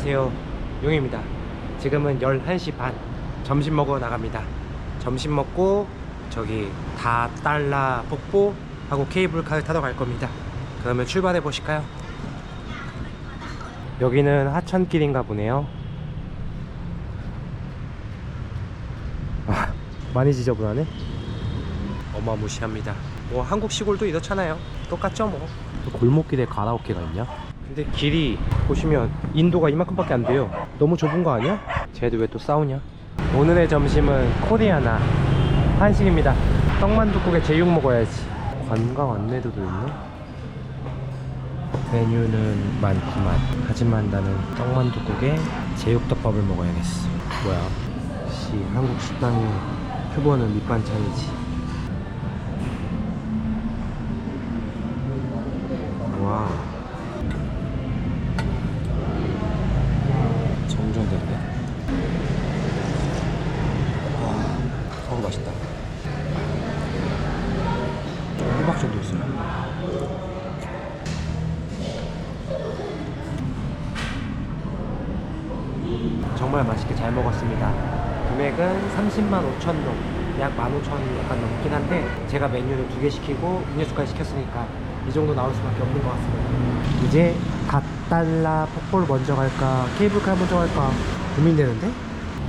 안녕하세요. 용입니다. 지금은 11시 반. 점심 먹으러 나갑니다. 점심 먹고 저기 다달라 폭포 하고 케이블카를 타러 갈 겁니다. 그러면 출발해 보실까요? 여기는 하천길인가 보네요. 아 많이 지저분하네. 어마무시합니다. 뭐 한국 시골도 이렇잖아요. 똑같죠 뭐. 골목길에 가라오케가 있냐? 근데 길이 보시면 인도가 이만큼밖에 안 돼요. 너무 좁은 거 아니야? 쟤도 왜 또 싸우냐? 오늘의 점심은 코리아나 한식입니다. 떡만둣국에 제육 먹어야지. 관광 안내도도 있네 메뉴는 많지만 하지만 나는 떡만둣국에 제육덮밥을 먹어야겠어. 뭐야? 씨 한국 식당의 표본은 밑반찬이지. 와 정전된데 와 어우 맛있다 호박전도 있어요 정말 맛있게 잘 먹었습니다 금액은 30만 5천 동, 약 15,000원 약간 넘긴 한데 제가 메뉴를 두 개 시키고 음료수까지 시켰으니까 이 정도 나올 수밖에 없는 것 같습니다. 이제 갓달라 폭포를 먼저 갈까 케이블카 먼저 갈까 고민되는데?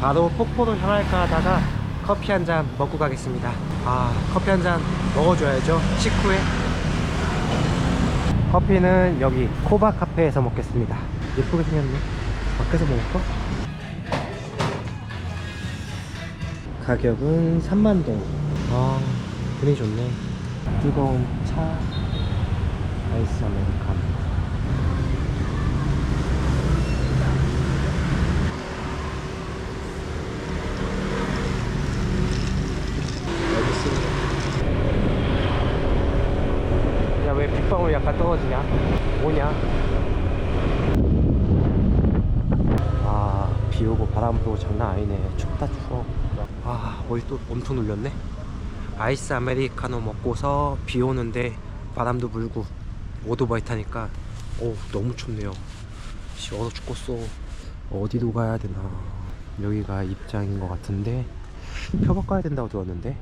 바로 폭포로 향할까 하다가 커피 한 잔 먹고 가겠습니다. 아 커피 한 잔 먹어줘야죠 식후에. 커피는 여기 코바 카페에서 먹겠습니다. 예쁘게 생겼네. 밖에서 먹을까? 가격은 3만동. 아 분위기 좋네. 뜨거운 차 아이스 아메리카노. 야왜 빗방울 약간 떨어지냐? 뭐냐? 아 비 오고 바람 불고 장난 아니네. 춥다 추워 아 어디 또 엄청 눌렸네. 아이스 아메리카노 먹고서 비 오는데 바람도 불고 오토바이 타니까 오 너무 춥네요. 시원해 죽겠어. 어디로 가야 되나. 여기가 입장인 것 같은데 표 바꿔야 된다고 들었는데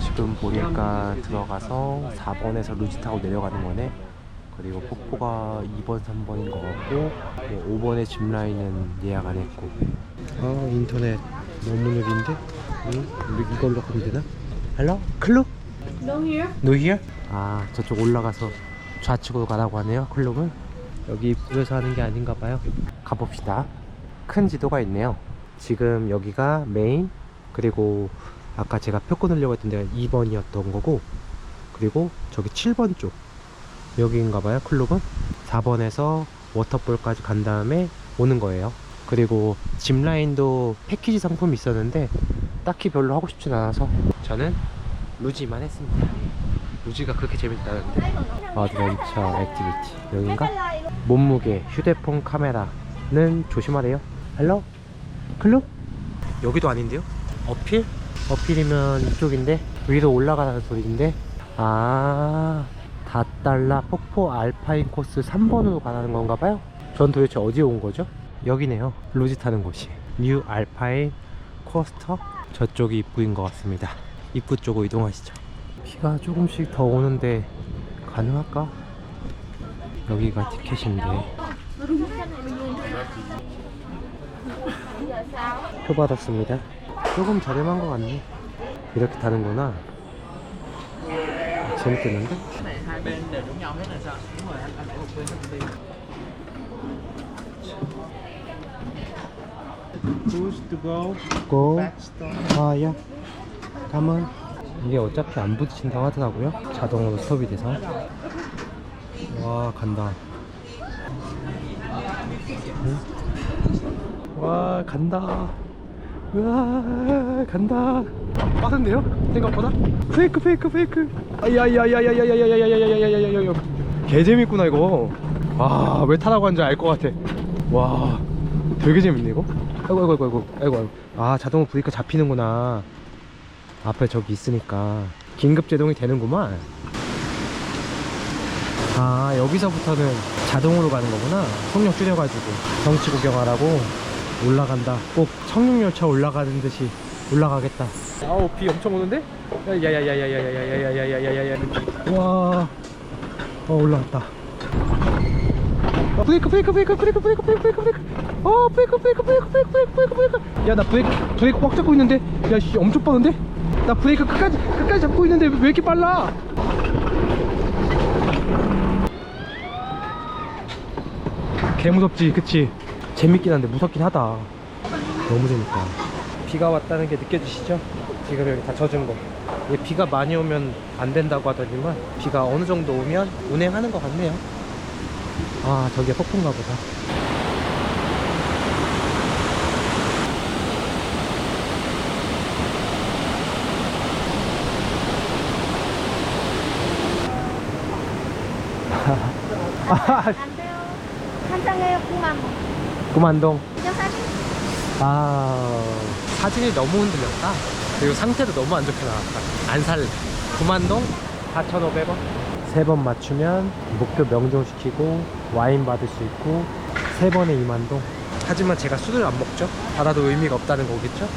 지금 보니까 들어가서 4번에서 루지 타고 내려가는 거네. 그리고 폭포가 2번 3번인 것 같고 뭐 5번의 짚라인은 예약 안 했고. 아 인터넷 너무 느린데 응? 우리 이걸로 가면 되나? 헬로? 클럽? No here. No here? 아 저쪽 올라가서 좌측으로 가라고 하네요 클럽은 여기 입구에서 하는 게 아닌가 봐요 가봅시다 큰 지도가 있네요 지금 여기가 메인 그리고 아까 제가 표 끊으려고 했던 데가 2번이었던 거고 그리고 저기 7번 쪽 여기인가 봐요 클럽은 4번에서 워터볼까지 간 다음에 오는 거예요 그리고 짚라인도 패키지 상품이 있었는데 딱히 별로 하고 싶진 않아서 저는 루지만 했습니다 루지가 그렇게 재밌다는데 어드벤처 액티비티 여긴가? 몸무게 휴대폰 카메라는 조심하래요 헬로? 클럽? 여기도 아닌데요? 어필? 어필이면 이쪽인데 위로 올라가는 소리인데 아 다달라 폭포 알파인 코스 3번으로 가는 건가 봐요 전 도대체 어디에 온 거죠? 여기네요 로지 타는 곳이 뉴 알파인 코스터? 저쪽이 입구인 것 같습니다. 입구 쪽으로 이동하시죠. 비가 조금씩 더 오는데 가능할까? 여기가 티켓인데. 표 받았습니다. 조금 저렴한 것 같네. 이렇게 타는구나. 재밌겠는데? Push to go? 고 back stop 아 야 가만. 이게 어차피 안 부딪힌다고 하더라고요. 자동으로 스톱이 돼서. 와 간다. 응? 와 간다. 우와 간다. 빠른데요? 생각보다? 페이크 페이크 페이크. 아야야야야야야야야야야야야야야야야 개 재밌구나 이거. 와 왜 타라고 한지 알 것 같아. 와 되게 재밌네 이거 아이고 아이고 아이고 아이고 아이고 아 자동으로 브레이크 잡히는구나 앞에 저기 있으니까 긴급 제동이 되는구만 아 여기서부터는 자동으로 가는 거구나 속력 줄여가지고 경치 구경하라고 올라간다 꼭 청룡열차 올라가는 듯이 올라가겠다 아우 비 엄청 오는데? 야야야야야야야야야야야야야야야 와 어, 올라왔다 어, 브레이크 브레이크 브레이크 브레이크 브레이크 브레이크 브레이크 브레이크 어 브레이크 브레이크 브레이크 브레이크 브레이크 브레이크 브레이크 야나 브레이크 브레이크 꽉 잡고 있는데 야 씨, 엄청 빠른데? 나 브레이크 끝까지 끝까지 잡고 있는데 왜 이렇게 빨라? 개 무섭지 그치? 재밌긴 한데 무섭긴 하다 너무 재밌다 비가 왔다는 게 느껴지시죠? 지금 여기 다 젖은 거 비가 많이 오면 안 된다고 하더니만 비가 어느 정도 오면 운행하는 것 같네요 아 저게 폭포인가 보다. 안 돼요. 한 장에 9만 원. 구만동. 그냥 사진? 아 사진이 너무 흔들렸다. 그리고 상태도 너무 안 좋게 나왔다. 안 살래 9만동 4,500원. 세 번 맞추면 목표 명정시키고 와인 받을 수 있고 세 번에 2만동. 하지만 제가 술을 안 먹죠? 받아도 의미가 없다는 거겠죠?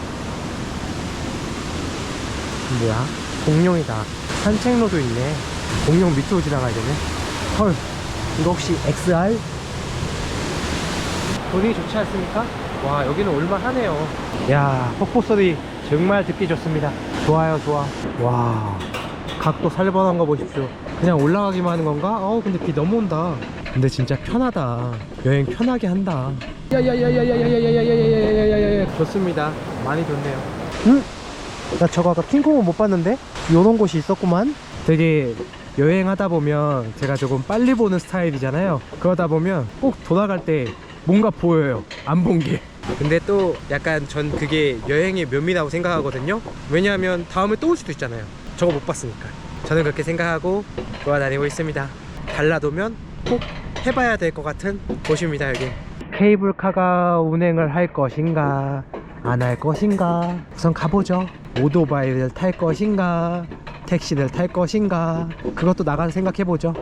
뭐야? 공룡이다. 산책로도 있네. 공룡 밑으로 지나가야 되네. 헐. 이거 혹시 XR? 분위기 좋지 않습니까? 와 여기는 올만하네요. 야 폭포 소리 정말 듣기 좋습니다. 좋아요 좋아. 와 각도 살벌한 거 보십시오. 그냥 올라가기만 하는 건가? 어 근데 비 너무 온다 근데 진짜 편하다. 여행 편하게 한다. 야야야야야야야야야야야야야야야야 좋습니다. 많이 좋네요. 응? 나 저거 아까 킹콩은 못 봤는데? 요런 곳이 있었구만. 되게 여행하다 보면 제가 조금 빨리 보는 스타일이잖아요. 그러다 보면 꼭 돌아갈 때 뭔가 보여요. 안 본 게. 근데 또 약간 전 그게 여행의 묘미라고 생각하거든요. 왜냐하면 다음에 또 올 수도 있잖아요. 저거 못 봤으니까. 저는 그렇게 생각하고 돌아다니고 있습니다. 달라도면 꼭 해봐야 될 것 같은 곳입니다 여기. 케이블카가 운행을 할 것인가 안 할 것인가? 우선 가보죠. 오토바이를 탈 것인가 택시를 탈 것인가? 그것도 나가서 생각해보죠.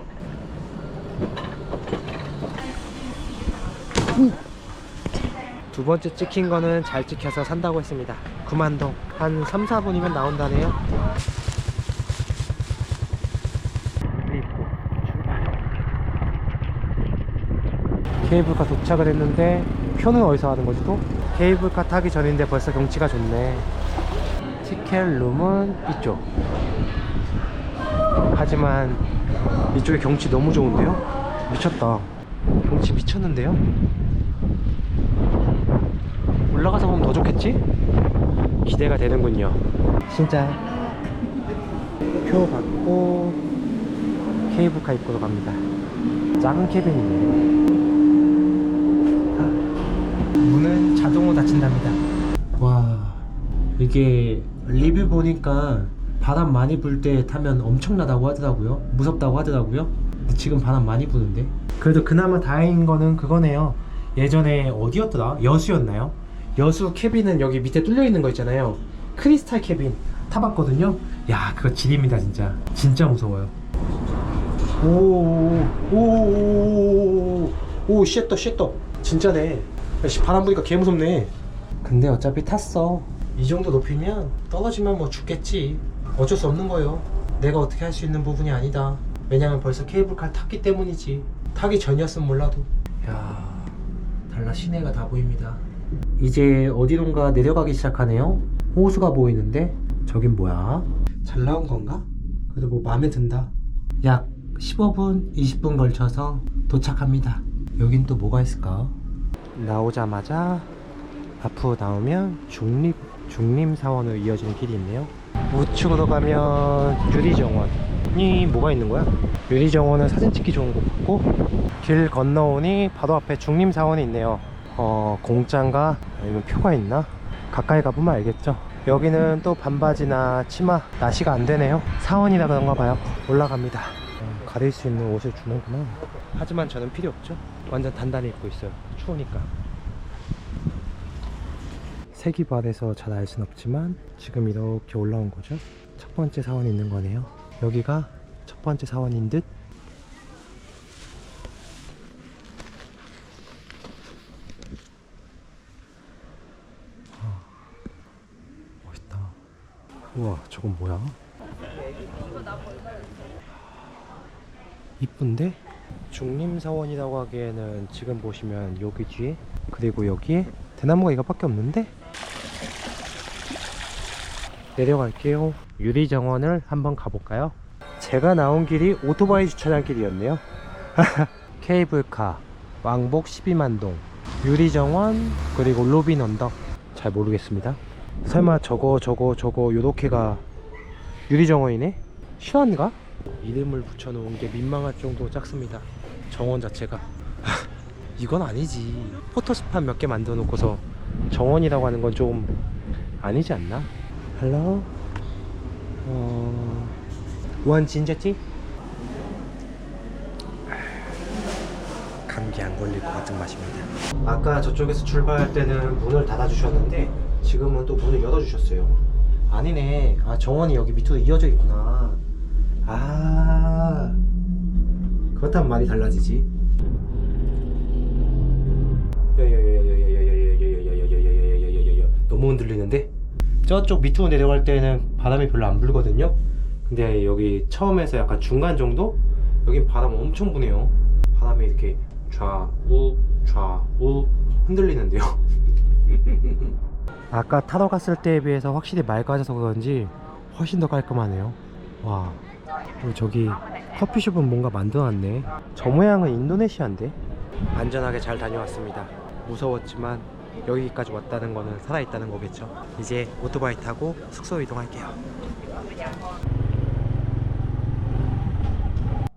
두 번째 찍힌 거는 잘 찍혀서 산다고 했습니다. 9만동. 한 3, 4분이면 나온다네요 입구 출발 케이블카 도착을 했는데 표는 어디서 하는 거지 또? 케이블카 타기 전인데 벌써 경치가 좋네 티켓 룸은 이쪽 하지만 이쪽에 경치 너무 좋은데요? 미쳤다 경치 미쳤는데요? 올라가서 보면 더 좋겠지? 기대가 되는군요 진짜 표 받고 케이블카 입구로 갑니다 작은 캐빈이네 문은 자동으로 닫힌답니다 와 이게 리뷰 보니까 바람 많이 불 때 타면 엄청나다고 하더라고요 무섭다고 하더라고요 근데 지금 바람 많이 부는데 그래도 그나마 다행인 거는 그거네요 예전에 어디였더라? 여수였나요? 여수 캐빈은 여기 밑에 뚫려 있는 거 있잖아요 크리스탈 캐빈 타봤거든요 야 그거 지립니다 진짜 진짜 무서워요 오오오오오 쉣더 쉣더 진짜네 야, 바람 부니까 개 무섭네. 근데 어차피 탔어. 이 정도 높이면 떨어지면 뭐 죽겠지. 어쩔 수 없는 거예요. 내가 어떻게 할 수 있는 부분이 아니다. 왜냐면 벌써 케이블카를 탔기 때문이지. 타기 전이었으면 몰라도. 야 달라 시내가 다 보입니다. 이제 어디론가 내려가기 시작하네요. 호수가 보이는데? 저긴 뭐야? 잘 나온 건가? 그래도 뭐 마음에 든다. 약 15분 20분 걸쳐서 도착합니다. 여긴 또 뭐가 있을까 나오자마자 앞으로 나오면 중립 중림사원으로 이어지는 길이 있네요. 우측으로 가면 유리정원이 뭐가 있는 거야? 유리정원은 사진 찍기 좋은 곳 같고 길 건너오니 바로 앞에 중림사원이 있네요. 어 공짜인가 아니면 표가 있나? 가까이 가보면 알겠죠. 여기는 또 반바지나 치마 나시가 안 되네요. 사원이라 그런가 봐요. 올라갑니다. 가릴 수 있는 옷을 주는구나. 하지만 저는 필요 없죠. 완전 단단히 입고 있어요. 추우니까. 색이 바래서 잘 알 순 없지만 지금 이렇게 올라온 거죠. 첫 번째 사원이 있는 거네요. 여기가 첫 번째 사원인 듯. 아, 멋있다. 우와 저건 뭐야? 이쁜데? 중림사원이라고 하기에는 지금 보시면 여기 뒤에 그리고 여기에 대나무가 이거밖에 없는데? 내려갈게요. 유리정원을 한번 가볼까요? 제가 나온 길이 오토바이 주차장 길이었네요. 케이블카, 왕복 12만동, 유리정원, 그리고 로빈 언덕. 잘 모르겠습니다. 설마 저거 저거 저거 요렇게가 유리정원이네? 실화인가? 이름을 붙여놓은 게 민망할 정도로 작습니다. 정원 자체가. 이건 아니지. 포토스팟 몇 개 만들어 놓고서 정원이라고 하는 건 좀 아니지 않나? 헬로? 어... 원 진저티? 감기 안 걸릴 것 같은 맛입니다. 아까 저쪽에서 출발할 때는 문을 닫아주셨는데 지금은 또 문을 열어주셨어요. 아니네. 아 정원이 여기 밑으로 이어져 있구나. 아 그렇다면 말이 달라지지? 너무 흔들리는데 저쪽 밑으로 내려갈 때는 바람이 별로 안 불거든요 근데 여기 처음에서 약간 중간 정도 여긴 바람 엄청 부네요 바람이 이렇게 좌우 좌우 흔들리는데요 아까 타러 갔을 때에 비해서 확실히 맑아져서 그런지 훨씬 더 깔끔하네요 와 그리고 저기 커피숍은 뭔가 만들어놨네. 저 모양은 인도네시아인데? 안전하게 잘 다녀왔습니다. 무서웠지만 여기까지 왔다는 거는 살아있다는 거겠죠. 이제 오토바이 타고 숙소 이동할게요.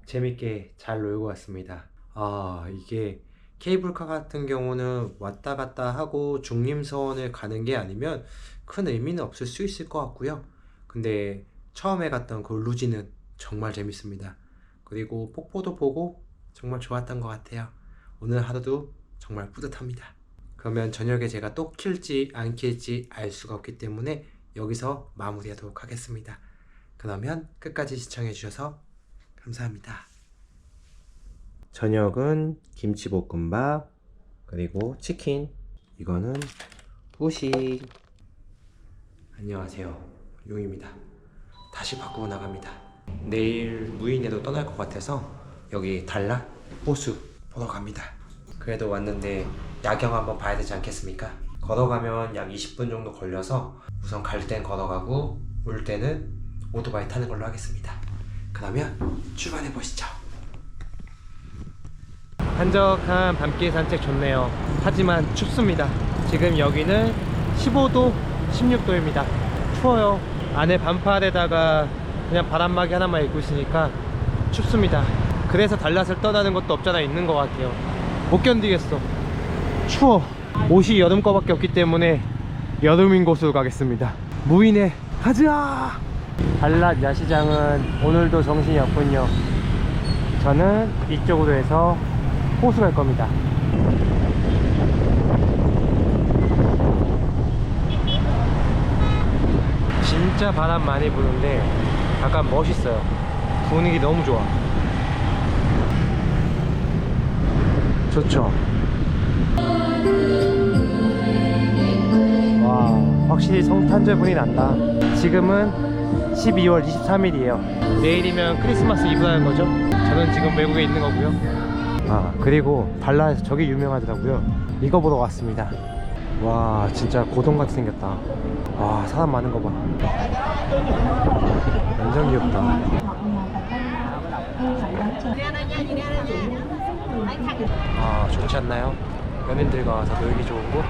재밌게 잘 놀고 왔습니다. 아, 이게 케이블카 같은 경우는 왔다 갔다 하고 중림서원을 가는 게 아니면 큰 의미는 없을 수 있을 것 같고요. 근데 처음에 갔던 그 루지는 정말 재밌습니다. 그리고 폭포도 보고 정말 좋았던 것 같아요. 오늘 하루도 정말 뿌듯합니다. 그러면 저녁에 제가 또 킬지 안 킬지 알 수가 없기 때문에 여기서 마무리하도록 하겠습니다. 그러면 끝까지 시청해 주셔서 감사합니다. 저녁은 김치볶음밥 그리고 치킨 이거는 후식 안녕하세요 용입니다 다시 바꾸고 나갑니다 내일 무인에도 떠날 것 같아서 여기 달라 호수 보러 갑니다 그래도 왔는데 야경 한번 봐야 되지 않겠습니까 걸어가면 약 20분 정도 걸려서 우선 갈 땐 걸어가고 올 때는 오토바이 타는 걸로 하겠습니다 그러면 출발해 보시죠 한적한 밤길 산책 좋네요. 하지만 춥습니다. 지금 여기는 15도, 16도입니다. 추워요. 안에 반팔에다가 그냥 바람막이 하나만 입고 있으니까 춥습니다. 그래서 달랏을 떠나는 것도 없잖아 있는 것 같아요. 못 견디겠어. 추워. 옷이 여름 거밖에 없기 때문에 여름인 곳으로 가겠습니다. 무인에 가자! 달랏 야시장은 오늘도 정신이 없군요. 저는 이쪽으로 해서 호수 갈 겁니다. 진짜 바람 많이 부는데 약간 멋있어요. 분위기 너무 좋아. 좋죠. 와, 확실히 성탄절분이 난다. 지금은 12월 23일이에요. 내일이면 크리스마스 이브라는 거죠. 저는 지금 외국에 있는 거고요. 아 그리고 발라에서 저게 유명하더라고요 이거 보러 왔습니다 와 진짜 고동같이 생겼다 와 사람 많은 거봐 완전 귀엽다. 아 좋지 않나요? 연인들과 와서 놀기 좋은 곳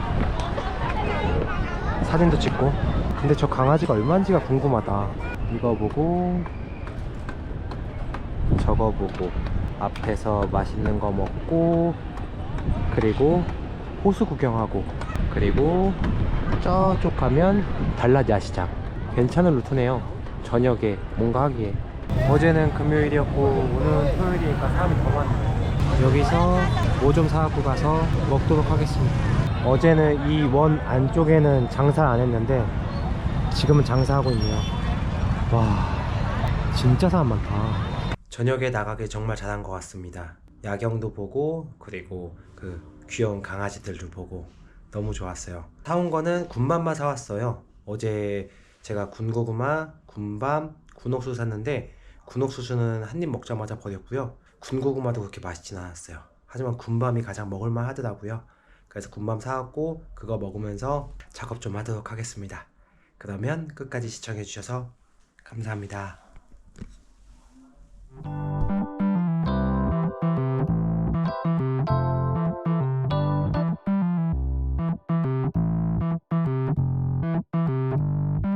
사진도 찍고. 근데 저 강아지가 얼마인지가 궁금하다. 이거 보고 저거 보고 앞에서 맛있는 거 먹고 그리고 호수 구경하고 그리고 저쪽 가면 달랏 야시장 괜찮은 루트네요 저녁에 뭔가 하기에 어제는 금요일이었고 오늘은 토요일이니까 사람이 더 많네요 여기서 뭐 좀 사갖고 가서 먹도록 하겠습니다 어제는 이 원 안쪽에는 장사 안 했는데 지금은 장사하고 있네요 와 진짜 사람 많다 저녁에 나가길 정말 잘한 것 같습니다. 야경도 보고 그리고 그 귀여운 강아지들도 보고 너무 좋았어요. 사온 거는 군만마 사왔어요. 어제 제가 군고구마, 군밤, 군옥수 샀는데 군옥수수는 한 입 먹자마자 버렸고요. 군고구마도 그렇게 맛있진 않았어요. 하지만 군밤이 가장 먹을만 하더라고요. 그래서 군밤 사왔고 그거 먹으면서 작업 좀 하도록 하겠습니다. 그러면 끝까지 시청해주셔서 감사합니다.